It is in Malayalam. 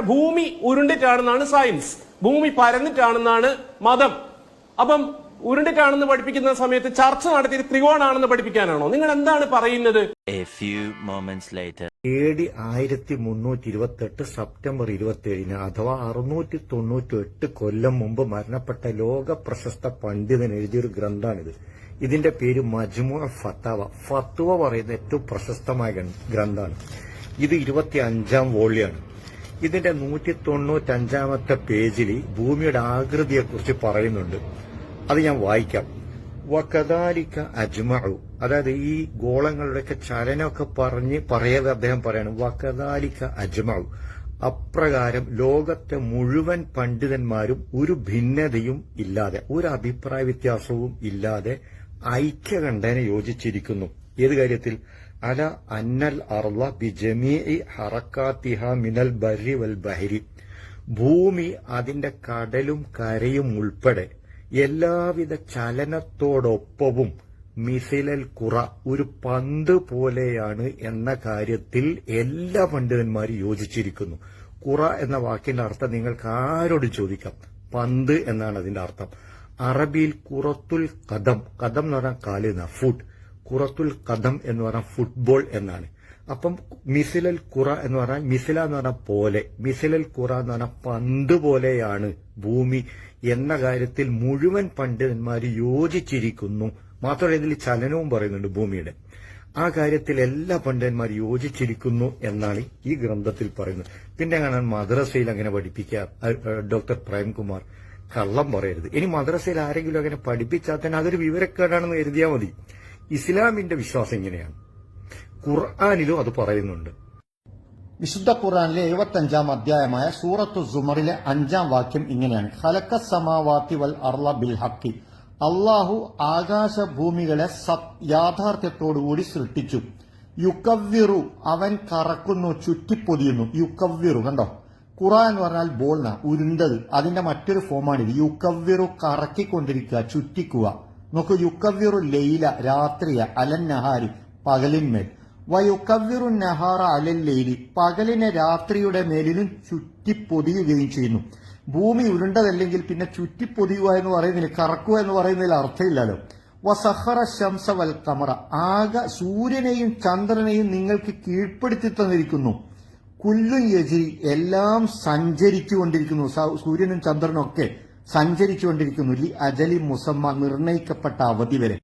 ഭൂമി ഉരുണ്ടിട്ടാണെന്നാണ് സയൻസ് ഭൂമി പരന്നിട്ടാണെന്നാണ് മതം. അപ്പം ഉരുണ്ടിട്ടാണെന്ന് പഠിപ്പിക്കുന്ന സമയത്ത് ചർച്ച നടത്തിയത് ത്രികോണാണെന്ന് പഠിപ്പിക്കാനാണോ? നിങ്ങൾ എന്താണ് പറയുന്നത്. എ ഡി ആയിരത്തി മുന്നൂറ്റി ഇരുപത്തി എട്ട് സെപ്റ്റംബർ ഇരുപത്തി ഏഴിന് അഥവാ അറുന്നൂറ്റി തൊണ്ണൂറ്റി എട്ട് കൊല്ലം മുമ്പ് മരണപ്പെട്ട ലോക പ്രശസ്ത പണ്ഡിതൻ എഴുതിയൊരു ഗ്രന്ഥാണിത്. ഇതിന്റെ പേര് മജ്മു ഫത്താവ. ഫത്തുവ പറയുന്ന ഏറ്റവും പ്രശസ്തമായ ഗ്രന്ഥാണ്. ഇത് ഇരുപത്തി അഞ്ചാം വോള്യാണ്. ഇതിന്റെ നൂറ്റി തൊണ്ണൂറ്റി അഞ്ചാമത്തെ പേജിൽ ഭൂമിയുടെ ആകൃതിയെക്കുറിച്ച് പറയുന്നുണ്ട്. അത് ഞാൻ വായിക്കാം. വകദാലിക്ക അജ്മഅു അതായത് ഈ ഗോളങ്ങളുടെയൊക്കെ ചലനമൊക്കെ പറഞ്ഞ് പറയത് അദ്ദേഹം പറയണം. വകദാലിക അജ്മഅു അപ്രകാരം ലോകത്തെ മുഴുവൻ പണ്ഡിതന്മാരും ഒരു ഭിന്നതയും ഇല്ലാതെ ഒരു അഭിപ്രായ വ്യത്യാസവും ഇല്ലാതെ ഐക്യകണ്ഠേന യോജിച്ചിരിക്കുന്നു. ഏത് കാര്യത്തിൽ? അല അന്നൽ അർള ബിജമീഇ ഹറക്കാത്തിഹ മിനൽ ബരി വൽ ബഹരി. ഭൂമി അതിന്റെ കടലും കരയും ഉൾപ്പെടെ എല്ലാവിധ ചലനത്തോടൊപ്പവും മിസിലൽ കുറ ഒരു പന്ത് പോലെയാണ് എന്ന കാര്യത്തിൽ എല്ലാ പണ്ഡിതന്മാരും യോജിച്ചിരിക്കുന്നു. കുറ എന്ന വാക്കിന്റെ അർത്ഥം നിങ്ങൾക്ക് ആരോടും ചോദിക്കാം. പന്ത് എന്നാണ് അതിന്റെ അർത്ഥം. അറബിയിൽ കുറത്തുൽ കദം. കദം എന്ന് പറഞ്ഞാൽ കാലുന്ന ഫുഡ് കുറത്തുൽ കദം എന്ന് പറഞ്ഞാൽ ഫുട്ബോൾ എന്നാണ്. അപ്പം മിസിലൽ കുറ എന്ന് പറഞ്ഞാൽ മിസില എന്ന് പറഞ്ഞാൽ പോലെ. മിസിലൽ കുറ എന്ന് പറഞ്ഞാൽ പന്ത് പോലെയാണ് ഭൂമി എന്ന കാര്യത്തിൽ മുഴുവൻ പണ്ഡിതന്മാർ യോജിച്ചിരിക്കുന്നു. മാത്രമല്ല ഇതിൽ ചലനവും പറയുന്നുണ്ട് ഭൂമിയുടെ. ആ കാര്യത്തിൽ എല്ലാ പണ്ഡിതന്മാരും യോജിച്ചിരിക്കുന്നു എന്നാണ് ഈ ഗ്രന്ഥത്തിൽ പറയുന്നത്. പിന്നെ കാണാൻ മദ്രസയിൽ അങ്ങനെ പഠിപ്പിക്കുക ഡോക്ടർ പ്രേംകുമാർ. കള്ളം പറയരുത്. ഇനി മദ്രസയിൽ ആരെങ്കിലും അങ്ങനെ പഠിപ്പിച്ചാൽ തന്നെ അതൊരു വിവരക്കേടാണെന്ന് കരുതിയാൽ മതി. ഇസ്ലാമിന്റെ വിശ്വാസം ഇങ്ങനെയാണ്. ഖുർആാനിലും അത് പറയുന്നുണ്ട്. വിശുദ്ധ ഖുർആനിലെ എഴുപത്തഞ്ചാം അധ്യായമായ സൂറത്തു സുമറിലെ അഞ്ചാം വാക്യം ഇങ്ങനെയാണ്. ഹലക്ക സമാവാത്തി വൽ അർല ബിൽ ഹക്കി അള്ളാഹു ആകാശഭൂമികളെ യാഥാർത്ഥ്യത്തോടുകൂടി സൃഷ്ടിച്ചു. യുക്കവ്വിറു അവൻ കറക്കുന്നു ചുറ്റിപ്പൊതിയുന്നു. യുക്കവ്വിറു കണ്ടോ? ഖുറാൻ എന്ന് പറഞ്ഞാൽ ബോൾന ഉരുണ്ടത്. അതിന്റെ മറ്റൊരു ഫോമാണ് ഫോമാണിത് യുക്കവ്യറു കറക്കിക്കൊണ്ടിരിക്കുക ചുറ്റിക്കുക. നോക്കൂ യുക്കവ്യറു ലൈല രാത്രിയ അലൻ നഹാരി പകലിന്മേൽ വയുക്കവ്യറു നഹാറ അലല്ലേലി പകലിനെ രാത്രിയുടെ മേലിലും ചുറ്റിപ്പൊതിയുകയും ചെയ്യുന്നു. ഭൂമി ഉരുണ്ടതല്ലെങ്കിൽ പിന്നെ ചുറ്റിപ്പൊതിയുക എന്ന് പറയുന്നതിൽ കറക്കുക എന്ന് പറയുന്നതിൽ അർത്ഥമില്ലല്ലോ. വസഹറ ശംസ വൽ കമറ ആകെ സൂര്യനെയും ചന്ദ്രനെയും നിങ്ങൾക്ക് കീഴ്പ്പെടുത്തി തന്നിരിക്കുന്നു. കുല്ലും യജി എല്ലാം സഞ്ചരിച്ചു കൊണ്ടിരിക്കുന്നു സൂര്യനും ചന്ദ്രനും ഒക്കെ സഞ്ചരിച്ചുകൊണ്ടിരിക്കുന്നു. കൊണ്ടിരിക്കുന്നു അജലി മുസമ്മ നിർണയിക്കപ്പെട്ട അവധി വരെ.